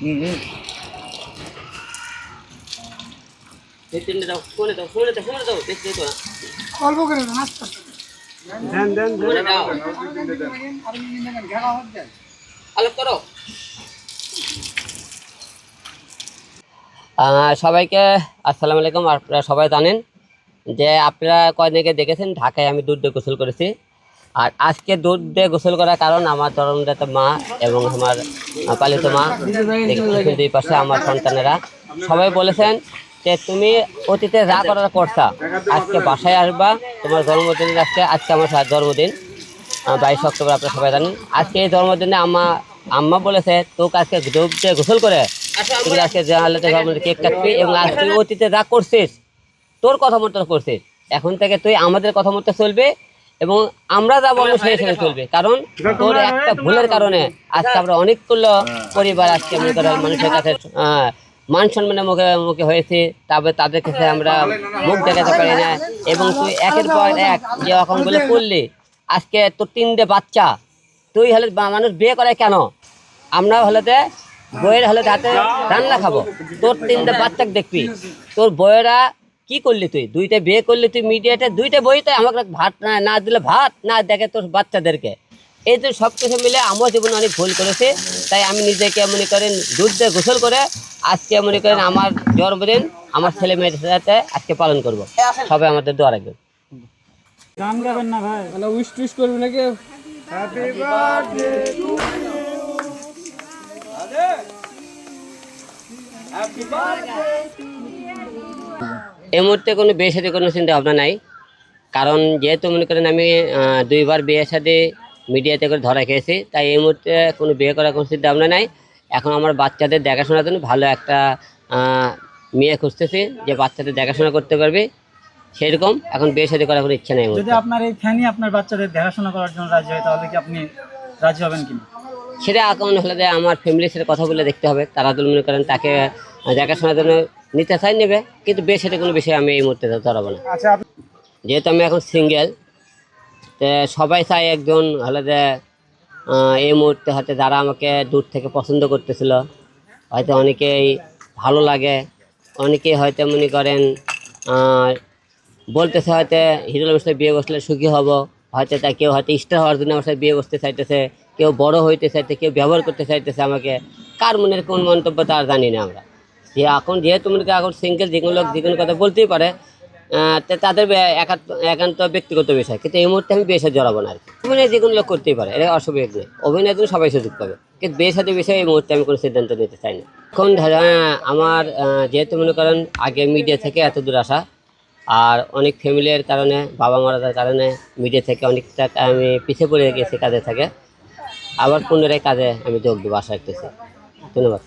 হুম হুম। অল্প করে দেন আস্তে আস্তে। আলোক করো। সবাইকে আসসালামু আলাইকুম। আপনারা সবাই জানেন যে আপনারা কয়দিনকে দেখেছেন ঢাকায় আমি দুধ দিয়ে গোসল করেছি। আর আজকে দুধ দিয়ে গোসল করার কারণ আমার জন্মদাতা মা এবং আমার পালিত মা দুই পাশে আমার সন্তানেরা। সবাই বলেছেন যে তুমি অতীতে যা করার করছা, আজকে বাসায় আসবা, তোমার জন্মদিন আজকে আজকে আমার জন্মদিন। বাইশ অক্টোবর আপনারা সবাই জানেন। আজকে এই জন্মদিনে আম্মা আম্মা বলেছে, তোকে আজকে ডুব দিয়ে গোসল করে, তুই আজকে জন্মদিন কেক কাটবি এবং আজ তুই অতীতে যা করছিস, তোর কথা মতো করছিস। এখন থেকে তুই আমাদের কথা মতো চলবে এবং আমরা যা বলব সেই হিসেবে চলবে। কারণ তোর একটা ভুলের কারণে আজকে আমরা অনেকগুলো পরিবার আজকে মনে করেন মানুষের কাছে আহ, মান সম্মানের মুখে মুখে হয়েছে। তারপরে তাদের কাছে আমরা মুখ দেখাতে পারি না। এবং তুই একের পর এক যে এখন বলে করলি আজকে তোর তিনটে বাচ্চা। তুই হলে মানুষ বিয়ে করে কেন? আমরা হলেতে বইয়ের হলে হাতে রান্না খাব। তোর তিনটে বাচ্চাকে দেখবি। তোর বইয়েরা কি করলি তুই? দুইটা বিয়ে করলি তুই মিডিয়াতে দুইটা বইতে আমাকে ভাত না না দিলে ভাত না দেখে তোর বাচ্চাদেরকে। এই তো সব কিছু মিলে আমার জীবনে অনেক ভুল করেছে তাই আমি নিজেকে মনে করেন দুধ দিয়ে গোসল করে আজকে মনে করেন আমার জন্মদিন আমার ছেলে মেয়েদের সাথে আজকে পালন করব। সবাই আমাদের দোয়া রাখবেন। গান গাবেন না ভাই? মানে উইশ টুইশ করবি নাকি? হ্যাপি বার্থডে এই মুহূর্তে কোনো বিয়ে সাথে কোনো চিন্তা ভাবনা নাই। কারণ যেহেতু মনে করেন আমি দুইবার বিয়ের সাথে মিডিয়াতে করে ধরা খেয়েছি তাই এই মুহূর্তে কোনো বিয়ে করার কোনো চিন্তা ভাবনা নাই। এখন আমার বাচ্চাদের দেখাশোনার জন্য ভালো একটা মেয়ে খুঁজতেছি যে বাচ্চাদের দেখাশোনা করতে পারবে। সেরকম এখন বিয়ে সাথে করার কোনো ইচ্ছা নেই। যদি আপনার এই ফ্যানই আপনার বাচ্চাদের দেখাশোনা করার জন্য রাজি হয় তাহলে কি আপনি রাজি হবেন কিনা? সেটা এখন হলে আমার ফ্যামিলির সাথে কথা বলে দেখতে হবে। তারা তো মনে করেন তাকে দেখাশোনার জন্য নিতে চাই নেবে কিন্তু বেশ সাথে কোনো বিষয় আমি এই মুহূর্তে ধরাবো না। আচ্ছা যেহেতু আমি এখন সিঙ্গেল তো সবাই চাই একজন হলে যে এই মুহূর্তে হয়তো যারা আমাকে দূর থেকে পছন্দ করতেছিল হয়তো অনেকেই ভালো লাগে অনেকেই হয়তো মনে করেন বলতেছে হয়তো হিরোল সাথে বিয়ে বসলে সুখী হব হয়তো তা কেউ হয়তো স্টার হওয়ার জন্য আমার সাথে বিয়ে বসতে চাইতেছে কেউ বড় হইতে চাইতে কেউ ব্যবহার করতে চাইতেছে আমাকে কার মনের কোন মন্তব্য তার জানি না আমরা। যে এখন যেহেতু মনে করি এখন সিঙ্গেল যে কোনো লোক যে কোনো কথা বলতেই পারে তাদের একান্ত ব্যক্তিগত বিষয়। কিন্তু এই মুহূর্তে আমি সাথে জড়াবো না আর কি। অভিনয় যে কোনো লোক করতেই পারে এটা অসুবিধা নেই অভিনয়ের জন্য সবাই সুযোগ পাবে। কিন্তু বিয়ে সাথে বিষয়ে এই মুহূর্তে আমি কোনো সিদ্ধান্ত নিতে চাই না। এখন আমার যেহেতু মনে করেন আগে মিডিয়া থেকে এত দূর আসা আর অনেক ফ্যামিলির কারণে বাবা মারার কারণে মিডিয়া থেকে অনেকটা আমি পিছিয়ে পড়ে গেছি কাজে থেকে। আবার পুনরায় কাজে আমি যোগ দেবো আশা রাখতেছি। ধন্যবাদ।